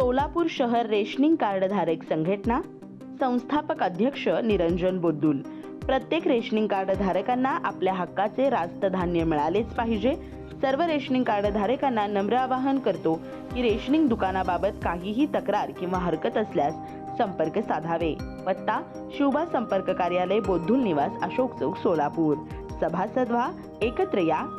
सोलापूर शहर रेशनिंग कार्डधारक संघटना संस्थापक अध्यक्ष निरंजन बोद्दुल. प्रत्येक रेशनिंग कार्डधारकांना आपल्या हक्काचे रास्त धान्य मिळालेच पाहिजे. सर्व रेशनिंग कार्डधारकांना नम्र आवाहन करतो की रेशनिंग दुकानाबाबत काहीही तक्रार किंवा हरकत असल्यास संपर्क साधावे. पत्ता शुभा संपर्क कार्यालय बोद्धुल निवास अशोक चौक सोलापूर. सभासद व्हा एकत्र या.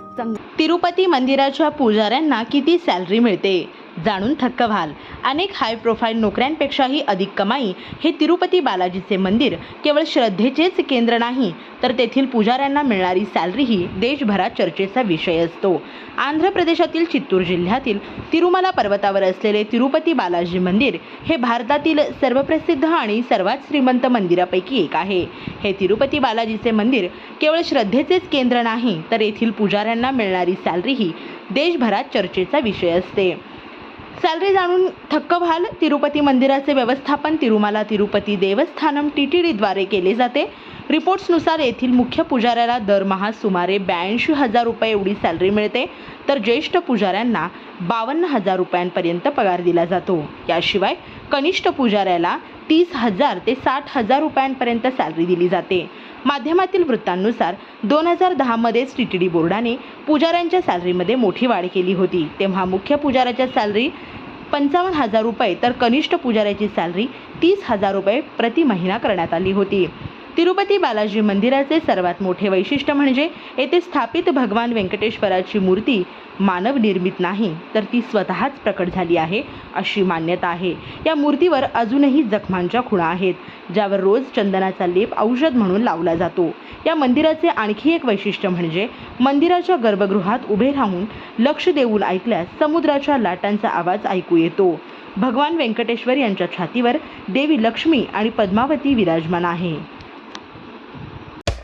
तिरुपती मंदिराच्या पुजाऱ्यांना किती सॅलरी मिळते? जाणून थक्क व्हाल. अनेक हाय प्रोफाईल नोकऱ्यांपेक्षाही अधिक कमाई हे तिरुपती बालाजीचे मंदिर केवळ श्रद्धेचेच केंद्र नाही तर तेथील पुजाऱ्यांना मिळणारी सॅलरीही देशभरात चर्चेचा विषय असतो. आंध्र प्रदेशातील चित्तूर जिल्ह्यातील तिरुमला पर्वतावर असलेले तिरुपती बालाजी मंदिर हे भारतातील सर्वप्रसिद्ध आणि सर्वात श्रीमंत मंदिरापैकी एक आहे. हे तिरुपती बालाजीचे मंदिर केवळ श्रद्धेचेच केंद्र नाही तर येथील पुजाऱ्यांना मिळणारी सॅलरीही देशभरात चर्चेचा विषय असते. सॅलरी जाणून थक्क व्हाल. तिरुपती मंदिराचे व्यवस्थापन तिरुमाला तिरुपती देवस्थानम टी टी डीद्वारे केले जाते. रिपोर्ट्सनुसार येथील मुख्य पुजाऱ्याला दरमहा सुमारे ब्याऐंशी हजार रुपये एवढी सॅलरी मिळते. तर ज्येष्ठ पुजाऱ्यांना बावन्न हजार रुपयांपर्यंत पगार दिला जातो. याशिवाय कनिष्ठ पुजाऱ्याला तीस हजार ते साठ हजार रुपयांपर्यंत सॅलरी दिली जाते. माध्यमातील वृत्तांनुसार दोन हजार दहामध्येच टी टी डी बोर्डाने पुजाऱ्यांच्या सॅलरीमध्ये मोठी वाढ केली होती. तेव्हा मुख्य पुजाऱ्याच्या सॅलरी पंचावन्न हजार रुपये तर कनिष्ठ पुजाऱ्याची सॅलरी तीस हजार रुपये प्रति महिना करण्यात आली होती. तिरुपती बालाजी मंदिराचे सर्वात मोठे वैशिष्ट्य म्हणजे येथे स्थापित भगवान व्यंकटेश्वराची मूर्ती मानव निर्मित नाही तर ती स्वतःच प्रकट झाली आहे अशी मान्यता आहे. या मूर्तीवर अजूनही जखमांच्या खुणा आहेत ज्यावर रोज चंदनाचा लेप औषध म्हणून लावला जातो. या मंदिराचे आणखी एक वैशिष्ट्य म्हणजे मंदिराच्या गर्भगृहात उभे राहून लक्ष देऊन ऐकल्यास समुद्राच्या लाटांचा आवाज ऐकू येतो. भगवान व्यंकटेश्वर यांच्या छातीवर देवी लक्ष्मी आणि पद्मावती विराजमान आहे.